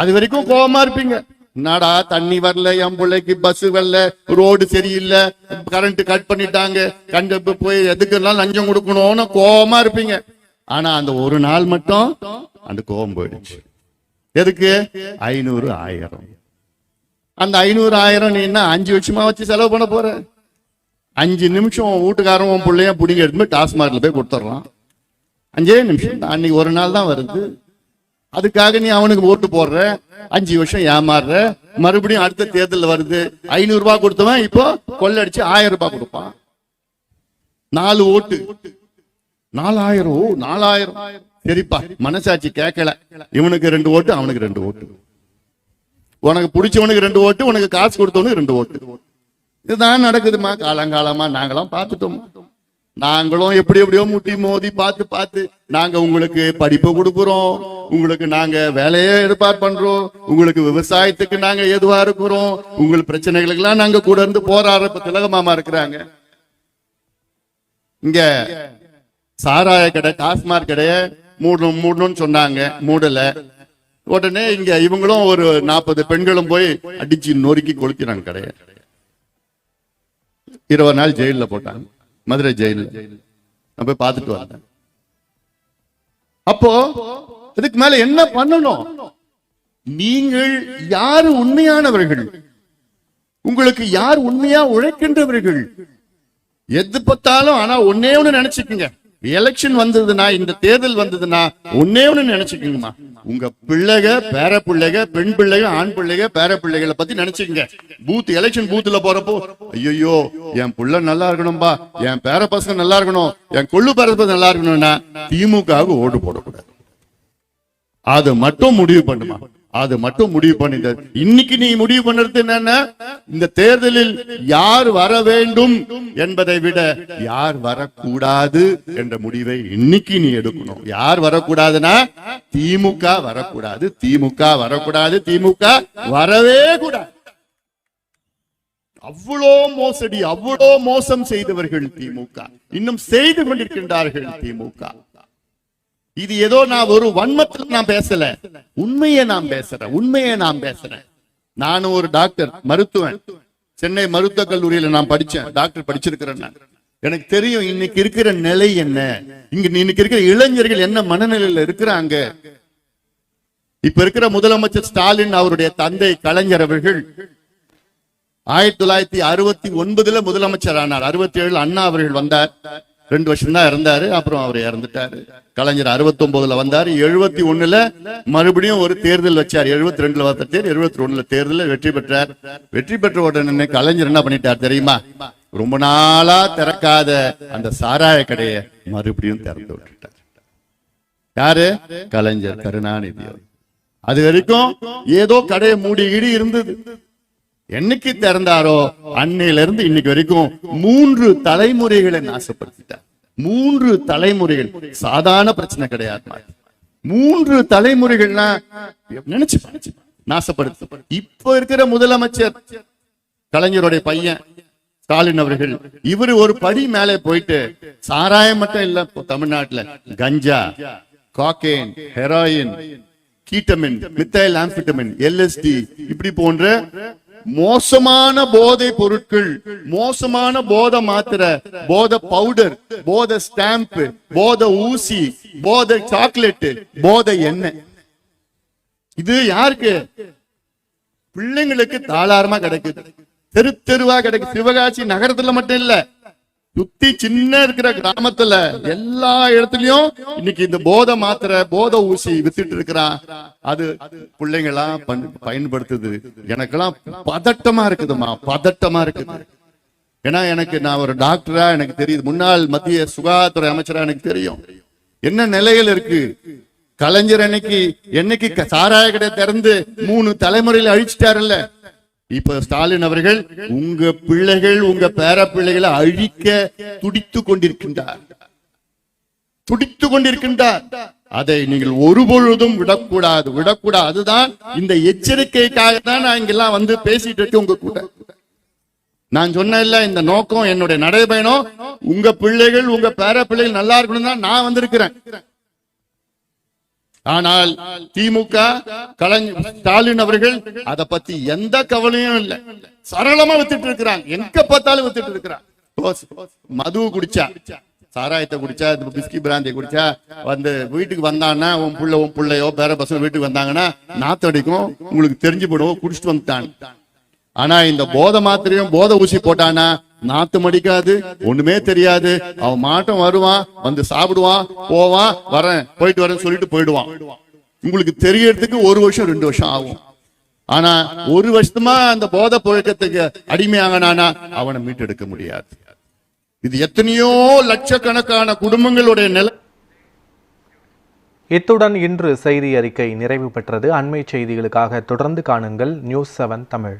அது வரைக்கும் கோபமா இருப்பீங்க. என்னடா தண்ணி வரல என் பிள்ளைக்கு பஸ் வரல ரோடு சரியில்லை கரண்ட் கட் பண்ணிட்டாங்க கண்டு போய் எதுக்கெல்லாம் லஞ்சம் கொடுக்கணும்னு கோவமா இருப்பீங்க. ஆனா அந்த ஒரு நாள் மட்டும் அந்த கோபம் போயிடுச்சு. எதுக்கு? ஐநூறு ஆயிரம். அந்த ஐநூறு ஆயிரம் நீ என்ன அஞ்சு வருஷமா வச்சு செலவு பண்ண போற? அஞ்சு நிமிஷம் வீட்டுக்காரன் உன் பிள்ளைய பிடிங்க எடுத்து போய் போய் கொடுத்துட்றான். அஞ்சே நிமிஷம். அன்னைக்கு ஒரு நாள் தான் வருது. அதுக்காக நீ அவனுக்கு ஓட்டு போடுற. அஞ்சு வருஷம் ஏமாறுற. மறுபடியும் அடுத்த தேர்தல் வருது. ஐநூறு ரூபாய் கொடுத்தவன் இப்போ கொள்ளடிச்சு ஆயிரம் ரூபாய் கொடுப்பான். நாலு ஓட்டு. நாலாயிரம். ஓ நாலாயிரம். சரிப்பா மனசாட்சி கேட்கல. இவனுக்கு ரெண்டு ஓட்டு அவனுக்கு ரெண்டு ஓட்டு. உனக்கு பிடிச்சவனுக்கு ரெண்டு ஓட்டு உனக்கு காசு கொடுத்தவனுக்கு ரெண்டு ஓட்டு. இதுதான் நடக்குதுமா? காலங்காலமா நாங்களாம் பார்த்துட்டோம். நாங்களும் எப்படி எப்படியோ முட்டி மோதி பார்த்து பார்த்து நாங்க உங்களுக்கு படிப்பு கொடுக்குறோம். உங்களுக்கு நாங்க வேலையை ஏற்பாடு பண்றோம். உங்களுக்கு விவசாயத்துக்கு நாங்க எதுவா இருக்கிறோம். உங்கள் பிரச்சனைகளுக்கெல்லாம் நாங்க கூட இருந்து போராடுற இப்ப திலக மாமா இருக்கிறாங்க. இங்க சாராய கடை டாஸ்மாக் கடையை மூடணும் மூடணும்னு சொன்னாங்க. மூடல. உடனே இங்க இவங்களும் ஒரு நாற்பது பெண்களும் போய் அடிச்சு நொறுக்கி கொளுத்தினாங்க கடையை. இருபது நாள் ஜெயில்ல போட்டாங்க. மதுரை ஜெயில. நான் போய் பார்த்துட்டு வந்தேன் அப்போ இதுக்கு மேல என்ன பண்ணணும்? நீங்கள் யாரு உண்மையானவர்கள்? உங்களுக்கு யார் உண்மையா உழைக்கின்றவர்கள்? எது பார்த்தாலும் ஆனா ஒன்னே ஒண்ணு நினைச்சுக்குங்க. எலெக்ஷன் வந்ததுன்னா இந்த தேர்தல் வந்ததுன்னா ஒன்னே ஒண்ணு நினைச்சுக்குங்கம்மா. உங்க பிள்ளைக பேர பிள்ளைக பெண் பிள்ளைக ஆண் பிள்ளைக பேர பிள்ளைகளை பத்தி நினைச்சுக்கங்க. பூத் எலெக்ஷன் பூத்துல போறப்போ ஐயோ என் புள்ள நல்லா இருக்கணும்பா என் பேர பசங்க நல்லா இருக்கணும் என் கொள்ளு பேர பசங்க நல்லா இருக்கணும்னா திமுகவுக்கு ஓட்டு போடக்கூடாது. அது மட்டும் முடிவு பண்ணுமா? அது மட்டும் முடிவு பண்ணிட்ட இன்னைக்கு நீ முடிவு பண்றது என்னன்னா இந்த தேர்தலில் யார் வர வேண்டும் என்பதை விட யார் வரக்கூடாது என்ற முடிவை இன்னைக்கு நீ எடுக்கணும். யார் வரக்கூடாதுன்னா திமுக வரக்கூடாது திமுக வரக்கூடாது திமுக வரவே கூடாது. அவ்வளோ மோசடி அவ்வளோ மோசம் செய்தவர்கள் திமுக. இன்னும் செய்து கொண்டிருக்கின்றார்கள் திமுக. இது ஏதோ நான் ஒரு வன்மத்தில் நான் பேசல. உண்மையை நான் பேசுறேன். உண்மையை நான் பேசுறேன். நானும் ஒரு டாக்டர் மருத்துவன். சென்னை மருத்துவக் கல்லூரியில நான் படிச்சேன். டாக்டர் படிச்சிருக்கிறேன் எனக்கு தெரியும் இன்னைக்கு இருக்கிற நிலை என்ன. இங்க இன்னைக்கு இருக்கிற இளைஞர்கள் என்ன மனநிலையில இருக்கிறாங்க. இப்ப இருக்கிற முதலமைச்சர் ஸ்டாலின் அவருடைய தந்தை கலைஞர் அவர்கள் ஆயிரத்தி தொள்ளாயிரத்தி அறுபத்தி ஒன்பதுல முதலமைச்சர் ஆனார். அறுபத்தி ஏழு அண்ணா அவர்கள் வந்தார். ரெண்டு வருஷம் தான் இருந்தாரு அப்புறம் அவர் இறந்துட்டாரு. கலைஞர் அறுபத்தி ஒன்பதுல வந்தாரு எழுபத்தி ஒண்ணுல மறுபடியும் ஒரு தேர்தல் வச்சார். எழுபத்தி ரெண்டுல வந்த தேர் எழுபத்தி ஒண்ணுல தேர்தலில் வெற்றி பெற்றார். வெற்றி பெற்ற உடனே கலைஞர் என்ன பண்ணிட்டார் தெரியுமா? ரொம்ப நாளா திறக்காத அந்த சாராய கடையை மறுபடியும் திறந்து விட்டுட்டார். யாரு? கலைஞர் கருணாநிதி அது வரைக்கும் ஏதோ கடையை மூடி இடி இருந்தது. என்னைக்கு திறந்தாரோ அன்னையில இருந்து இன்னைக்கு வரைக்கும் மூன்று தலைமுறைகளை நாசப்படுத்திட்டார். மூன்று தலைமுறைகள். சாதாரண பிரச்சனை கிடையாது. மூன்று தலைமுறைகள்னா நினைச்சு நாசப்படுத்து. இப்ப இருக்கிற முதலமைச்சர் கலைஞருடைய பையன் ஸ்டாலின் அவர்கள் இவர் ஒரு படி மேலே போயிட்டு சாராயம் மட்டும் இல்ல தமிழ்நாட்டுல கஞ்சா cocaine heroin ketamine methyl amphetamine LSD இப்படி போன்ற மோசமான போதை பொருட்கள் மோசமான போத மாத்திரை போத பவுடர் போத ஸ்டாம்ப் போத ஊசி போத சாக்லேட் போதை எண்ணெய். இது யாருக்கு? பிள்ளைங்களுக்கு தாளாரமா கிடைக்குது. தெரு தெருவா கிடைக்குது. சிவகாசி நகரத்துல மட்டும் இல்ல. சுத்தி சின்ன இருக்கிற கிராமத்துல எல்லா இடத்துலயும் இன்னைக்கு இந்த போத மாத்திர போத ஊசி வித்துட்டு இருக்கிறான் அது பிள்ளைங்களா பன்- பயன்படுத்துது. எனக்கெல்லாம் பதட்டமா இருக்குதுமா பதட்டமா இருக்குது. ஏன்னா எனக்கு நான் ஒரு டாக்டரா எனக்கு தெரியுது. முன்னாள் மத்திய சுகாதாரத்துறை அமைச்சரா எனக்கு தெரியும். என்ன நிலையில இருக்கு? கலைஞர் அன்னைக்கு என்னைக்கு சாராய கடை திறந்து மூணு தலைமுறையில அழிச்சிட்டாருல்ல. இப்ப ஸ்டாலின் அவர்கள் உங்க பிள்ளைகள் உங்க பேர பிள்ளைகளை அழிக்க துடித்து கொண்டிருக்கின்றார். துடித்து கொண்டிருக்கின்றார். அதை நீங்கள் ஒருபொழுதும் விடக்கூடாது. விடக்கூடாது அதுதான் இந்த எச்சரிக்கைக்காக தான் நான் இங்கெல்லாம் வந்து பேசிட்டு இருக்கேன் உங்க கூட. நான் சொன்ன இந்த நோக்கம் என்னுடைய நடைபயணம். உங்க பிள்ளைகள் உங்க பேர பிள்ளைகள் நல்லா இருக்கணும் தான் நான் வந்திருக்கிறேன். ஆனால் திமுக கலைஞர் ஸ்டாலின் அவர்கள் அத பத்தி எந்த கவலையும் இல்ல. சரளமா வித்துட்டு இருக்கிறாங்க. எங்க பார்த்தாலும் வித்துட்டு இருக்கிறாங்க. மது குடிச்சா சாராயத்தை குடிச்சா இந்த பிஸ்கி பிராந்தியை குடிச்சா வந்து வீட்டுக்கு வந்தான்னா உன் புள்ள உன் புள்ளையோ பேர பசங்க வீட்டுக்கு வந்தாங்கன்னா நாத்தடிக்கும் உங்களுக்கு தெரிஞ்சு போடுவோம் குடிச்சிட்டு வந்துட்டான். ஆனா இந்த போதை மாத்திரையும் போதை ஊசி போட்டானா நாத்து அடிக்காது ஒண்ணுமே தெரியாது. அவன் மாட்டம் வருவான் வந்து சாப்பிடுவான் போவான் வரேன் போயிட்டு வரேன் சொல்லிட்டு போயிடுவான். உங்களுக்கு தெரியறதுக்கு ஒரு வருஷம் ரெண்டு வருஷம் ஆகும். ஆனா ஒரு வருஷமா அந்த போத புழக்கத்துக்கு அடிமையாகனானா அவனை மீட்டெடுக்க முடியாது. இது எத்தனையோ லட்சக்கணக்கான குடும்பங்களுடைய நிலை. இத்துடன் இன்று செய்தி அறிக்கை நிறைவு பெற்றது. அண்மை செய்திகளுக்காக தொடர்ந்து காணுங்கள் நியூஸ் செவன் தமிழ்.